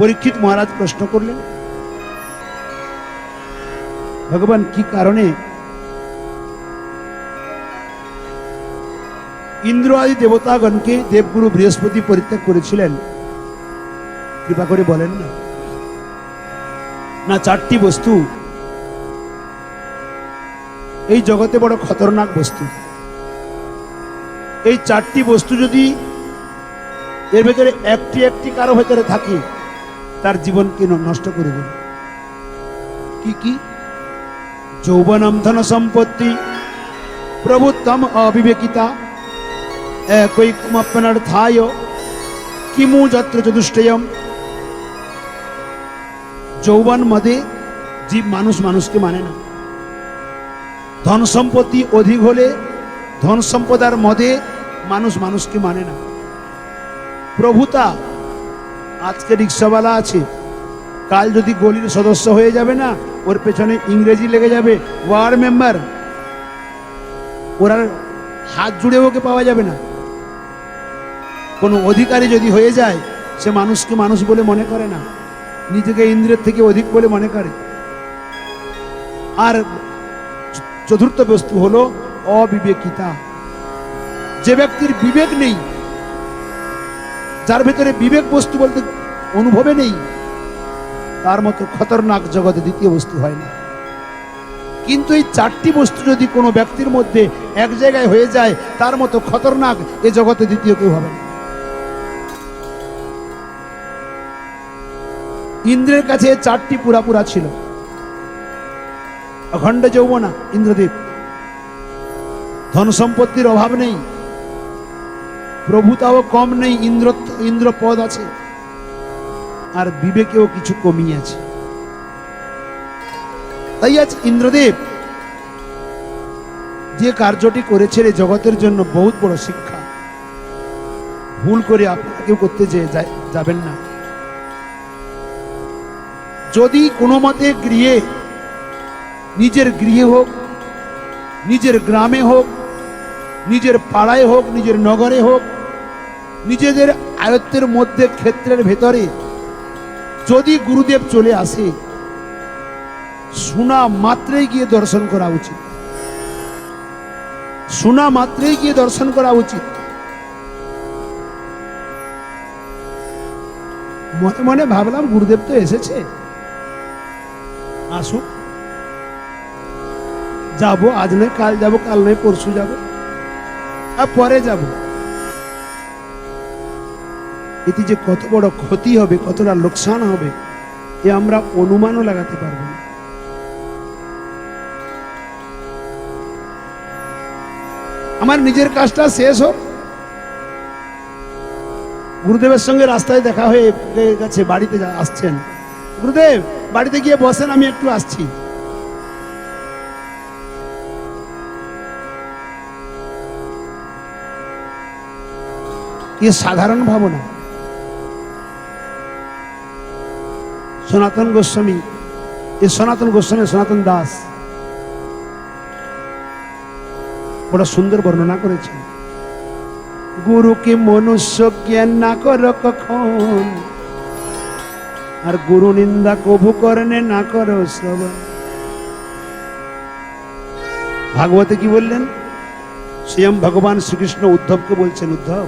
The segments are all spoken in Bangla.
পরীক্ষিত মহারাজ প্রশ্ন করলেন, ভগবান কি কারণে ইন্দ্র আদি দেবতাগণকে দেবগুরু বৃহস্পতি পরিত্যাগ করেছিলেন? কৃপা করে বলেন না। না, চারটি বস্তু। এই জগতে বড় খতরনাক বস্তু। এই চারটি বস্তু যদি এর ভেতরে একটি একটি কারও ভেতরে থাকে তার জীবনকে ন- নষ্ট করে দেবে কি কি? যৌবনম ধন সম্পত্তি, প্রভুত্তম অবিবেকিতা একৈকমপ্যনর্থায় কিমু যত্র চতুষ্টয়ম যৌবন মদে জীব মানুষ মানুষকে মানে না। ধন সম্পত্তি অধিক হলে ধন সম্পদার মদে মানুষ মানুষকে মানে না। প্রভুতা আজকে রিক্সাওয়ালা আছে, কাল যদি গলির সদস্য হয়ে যাবে না, ওর পেছনে ইংরেজি লেগে যাবে, ওয়ার্ড মেম্বার, ওরা হাত জুড়ে ওকে পাওয়া যাবে না। কোনো অধিকারী যদি হয়ে যায়, সে মানুষকে মানুষ বলে মনে করে না, নিজেকে ইন্দ্রের থেকে অধিক বলে মনে করে। আর চতুর্থ বস্তু হলো অবিবেকিতা। যে ব্যক্তির বিবেক নেই যার ভেতরে বিবেক বস্তু বলতে অনুভবে নেই, তার মতো খতরনাক জগতে দ্বিতীয় বস্তু হয় না। কিন্তু এই চারটি বস্তু যদি কোনো ব্যক্তির মধ্যে এক জায়গায় হয়ে যায়, তার মতো খতরনাক এ জগতে দ্বিতীয় কেউ হবে না। ইন্দ্রের কাছে চারটি পুরাপুরা ছিল। অখণ্ড যৌবনা, ইন্দ্রদেব। ধন সম্পত্তির অভাব নেই। প্রভুতাও কম নেই ইন্দ্র ইন্দ্র পদ আছে, আর বিবেকেও কিছু কমিয়ে আছে। তাই আজ ইন্দ্রদেব যে কার্যটি করেছে এই জগতের জন্য বহুত বড় শিক্ষা। ভুল করে আপনারা কেউ করতে যে, যাবেন না। যদি কোনো মতে গৃহে, নিজের গৃহে হোক, নিজের গ্রামে হোক, নিজের পাড়ায় হোক, নিজের নগরে হোক নিজেদের আয়ত্তের মধ্যে ক্ষেত্রের ভেতরে যদি গুরুদেব চলে আসে শোনা মাত্রেই গিয়ে দর্শন করা উচিত। শোনা মাত্রেই গিয়ে দর্শন করা উচিত। মনে মনে ভাবলাম গুরুদেব তো এসেছে। আসুক যাব, আজ নয়, কাল যাব, কাল নয়, পরশু যাব। আর পরে যাব। এতে যে কত বড় ক্ষতি হবে, কতটা লোকসান হবে, এ আমরা অনুমানও লাগাতে পারব না। আমার নিজের কাজটা শেষ হোক। গুরুদেবের সঙ্গে রাস্তায় দেখা হয়ে গেছে, বাড়িতে আসছেন। গুরুদেব, বাড়িতে গিয়ে বসেন, আমি একটু আসছি। সাধারণ ভাবনা। সনাতন গোস্বামী, এ সনাতন গোস্বামী, সনাতন দাস। বড় সুন্দর বর্ণনা করেছেন গুরুকে মনুষ্য জ্ঞান না কর কখন, আর গুরু নিন্দা কভু করনে না করো ভাগবতে কি বললেন? স্বয়ং ভগবান শ্রীকৃষ্ণ উদ্ধবকে বলছেন, উদ্ধব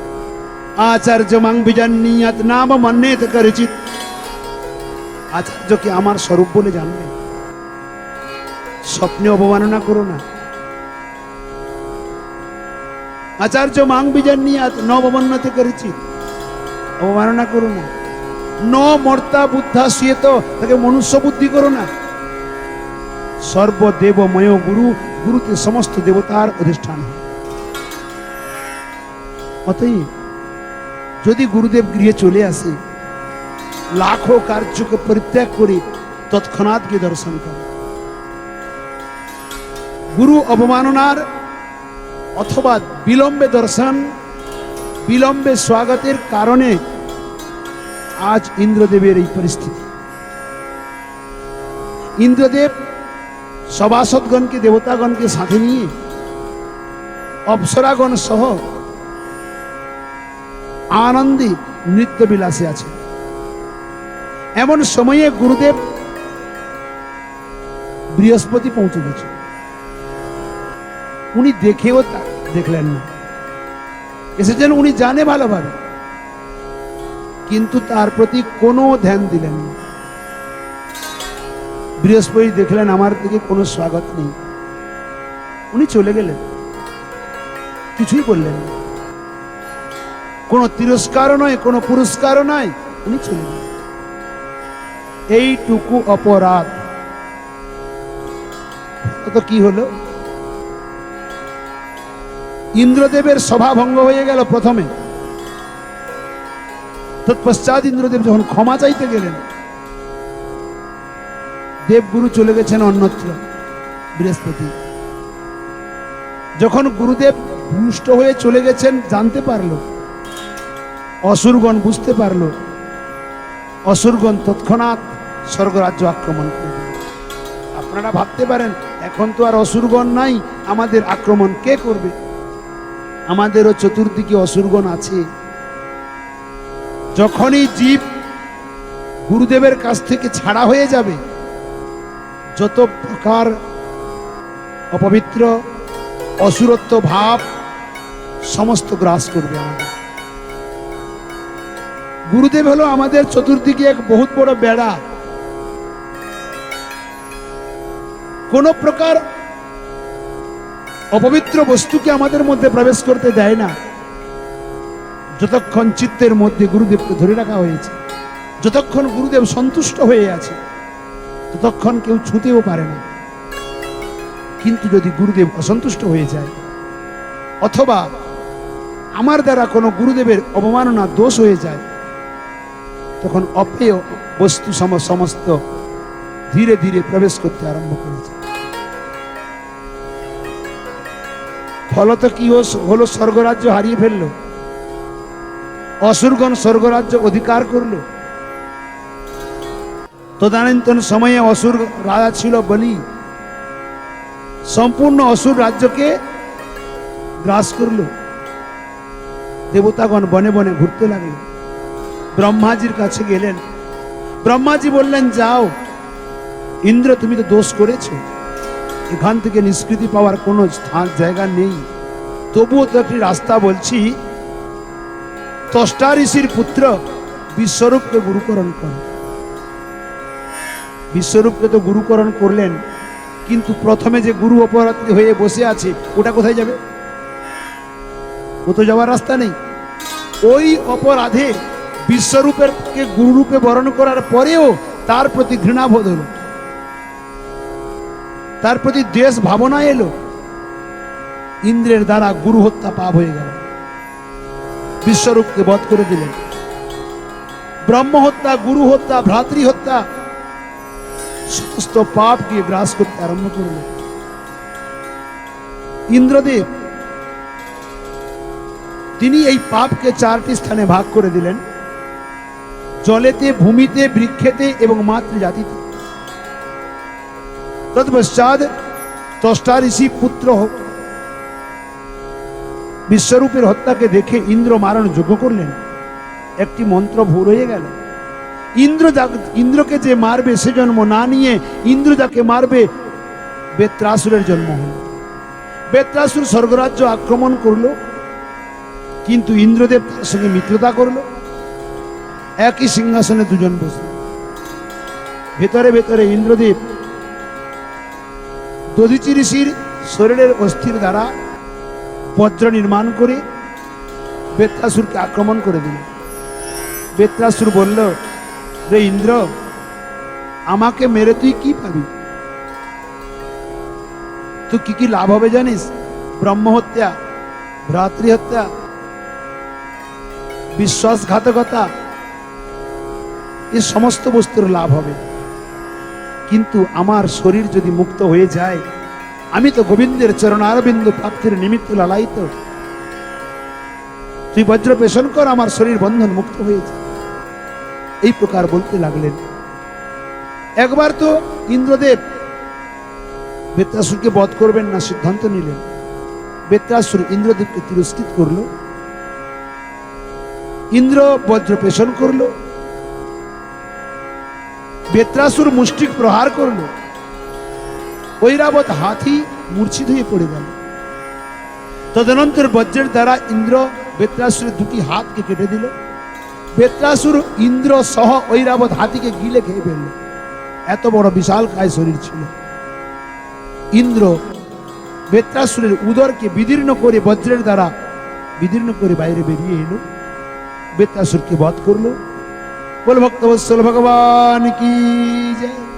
আচার্য মাং বিজান্নিয়াত নাম মন্যেত করেছিত আচার্যকে আমার স্বরূপ বলে জানবে? স্বপ্নে অবমাননা করো না। আচার্য মাং বিজান্নিয়াত ন অবমাননাতে করেছি। অবমাননা করো না। ন মর্তা বুদ্ধা শুয়ে তো তাকে মনুষ্য বুদ্ধি করো না। সর্বদেবময় গুরু, গুরুতে সমস্ত দেবতার অধিষ্ঠান। অতএব যদি গুরুদেব গৃহে চলে আসে লাখো কার্যকে পরিত্যাগ করে তৎক্ষণাৎ গিয়ে দর্শন করে গুরু অবমাননার অথবা বিলম্বে দর্শন বিলম্বে স্বাগতের কারণে আজ ইন্দ্রদেবের এই পরিস্থিতি ইন্দ্রদেব সভাসদগণকে দেবতাগণকে সাথে নিয়ে অপ্সরাগণ সহ আনন্দে নৃত্য বিলাসে আছে এমন সময়ে গুরুদেব বৃহস্পতি পৌঁছে গেছে। উনি দেখেও তা দেখলেন না। এসেছেন উনি জানে ভালোভাবে। কিন্তু তার প্রতি কোনো ধ্যান দিলেন না। বৃহস্পতি দেখলেন, আমার দিকে কোনো স্বাগত নেই। উনি চলে গেলেন। কিছুই বললেন না। কোনো তিরস্কারও নয়, কোনো পুরস্কারও নয়, উনি চলে গেলেন। এইটুকু অপরাধ। তো কি হলো? ইন্দ্রদেবের সভা ভঙ্গ হয়ে গেল প্রথমে। তৎপশ্চাৎ ইন্দ্রদেব যখন ক্ষমা চাইতে গেলেন, দেবগুরু চলে গেছেন অন্যত্র, বৃহস্পতি। যখন গুরুদেব রুষ্ট হয়ে চলে গেছেন, জানতে পারল, অসুরগণ বুঝতে পারল অসুরগণ তৎক্ষণাৎ স্বর্গরাজ্য আক্রমণ করবে। আপনারা ভাবতে পারেন, এখন তো আর অসুরগণ নাই, আমাদের আক্রমণ কে করবে? আমাদেরও চতুর্দিকে অসুরগণ আছে। যখনই জীব গুরুদেবের কাছ থেকে ছাড়া হয়ে যাবে, যত প্রকার অপবিত্র, অসুরত্ব ভাব, সমস্ত গ্রাস করবে আমাদের। গুরুদেব হলো আমাদের চতুর্দিকে এক বহুত বড় বেড়া। কোন প্রকার অপবিত্র বস্তুকে আমাদের মধ্যে প্রবেশ করতে দেয় না। যতক্ষণ চিত্তের মধ্যে গুরুদেবকে ধরে রাখা হয়েছে, যতক্ষণ গুরুদেব সন্তুষ্ট হয়ে আছে, ততক্ষণ কেউ ছুতেও পারে না। কিন্তু যদি গুরুদেব অসন্তুষ্ট হয়ে যায়, অথবা আমার দ্বারা কোনো গুরুদেবের অবমাননা দোষ হয়ে যায় তখন অপেয় বস্তু সম- সমস্ত ধীরে ধীরে প্রবেশ করতে আরম্ভ করেছে। ফলত কি হলো স্বর্গরাজ্য হারিয়ে ফেলল? অসুরগণ স্বর্গরাজ্য অধিকার করল? তদানীন্তন সময়ে অসুর রাজা ছিল বলি, সম্পূর্ণ অসুর রাজ্যকে গ্রাস করল। দেবতাগণ বনে বনে ঘুরতে লাগল। ব্রহ্মাজির কাছে গেলেন। ব্রহ্মাজি বললেন, যাও, ইন্দ্র, তুমি তো দোষ করেছ। এখান থেকে নিষ্কৃতি পাওয়ার কোনো স্থান, জায়গা নেই। তবুও তো একটি রাস্তা বলছি তষ্টা ঋষির পুত্র, বিশ্বরূপকে গুরুকরণ কর। বিশ্বরূপকে তো গুরুকরণ করলেন, কিন্তু প্রথমে যে গুরু অপরাধী হয়ে বসে আছে, ওটা কোথায় যাবে? ও তো যাওয়ার রাস্তা নেই। ওই অপরাধে বিশ্বরূপের কে গুরুরূপে বরণ করার পরেও তার প্রতি ঘৃণাবোধ হলো। তার প্রতি দেশ ভাবনা এলো। ইন্দ্রের দ্বারা গুরু হত্যা পাপ হয়ে গেল। বিশ্বরূপকে বধ করে দিলেন। ব্রহ্ম হত্যা, গুরু হত্যা, ভ্রাতৃ হত্যা, সমস্ত পাপকে গ্রাস করতে আরম্ভ করল ইন্দ্রদেব, তিনি এই পাপকে চারটি স্থানে ভাগ করে দিলেন। জলেতে, ভূমিতে, বৃক্ষেতে এবং মাতৃজাতিতে। তৎপশ্চাৎ তষ্টা ঋষি পুত্র বিশ্বরূপের হত্যাকে দেখে ইন্দ্র মারণ যোগ্য করলেন। একটি মন্ত্র ভুল হয়ে গেল। ইন্দ্র ইন্দ্রকে যে মারবে সে জন্ম না নিয়ে ইন্দ্র যাকে মারবে, বেত্রাসুরের জন্ম হল। বেত্রাসুর স্বর্গরাজ্য আক্রমণ করল, কিন্তু ইন্দ্রদেব তার সঙ্গে মিত্রতা করল। একই সিংহাসনে দুজন বসে। ভেতরে ভেতরে ইন্দ্রদেব, দধিচি ঋষির শরীরের অস্থির দ্বারা বজ্র নির্মাণ করে বেত্রাসুরকে আক্রমণ করে দিল বেত্রাসুর বলল, রে ইন্দ্র, আমাকে মেরে তুই কি পাবি? তুই কি কি লাভ হবে জানিস? ব্রহ্ম হত্যা ভ্রাতৃ হত্যা বিশ্বাসঘাতকতা এ সমস্ত বস্তুর লাভ হবে। কিন্তু আমার শরীর যদি মুক্ত হয়ে যায়, আমি তো গোবিন্দের চরণারবিন্দ প্রাপ্তির নিমিত্ত লালায়িত। তুই বজ্র পেশন কর, আমার শরীর বন্ধন মুক্ত হয়েছে এই প্রকার বলতে লাগলেন। একবার তো ইন্দ্রদেব বেত্রাসুরকে বধ করবেন না সিদ্ধান্ত নিলেন। বেত্রাসুর ইন্দ্রদেবকে তিরস্কৃত করল। ইন্দ্র বজ্র পেশন করল। বেত্রাসুর মুষ্টিক প্রহার করল। ঐরাবত হাতি মূর্ছিত হয়ে পড়ে গেল। তদনন্তর বজ্রের দ্বারা ইন্দ্র বেত্রাসুরের দুটি হাতকে কেটে দিল। বেত্রাসুর ইন্দ্র সহ ঐরাবত হাতিকে গিলে খেয়ে ফেলল। এত বড় বিশাল কায় শরীর ছিল। ইন্দ্র বেত্রাসুরের উদরকে বিদীর্ণ করে বজ্রের দ্বারা বিদীর্ণ করে বাইরে বেরিয়ে এলো। বেত্রাসুরকে বধ করল। বল ভক্ত ভগবান কি জয়।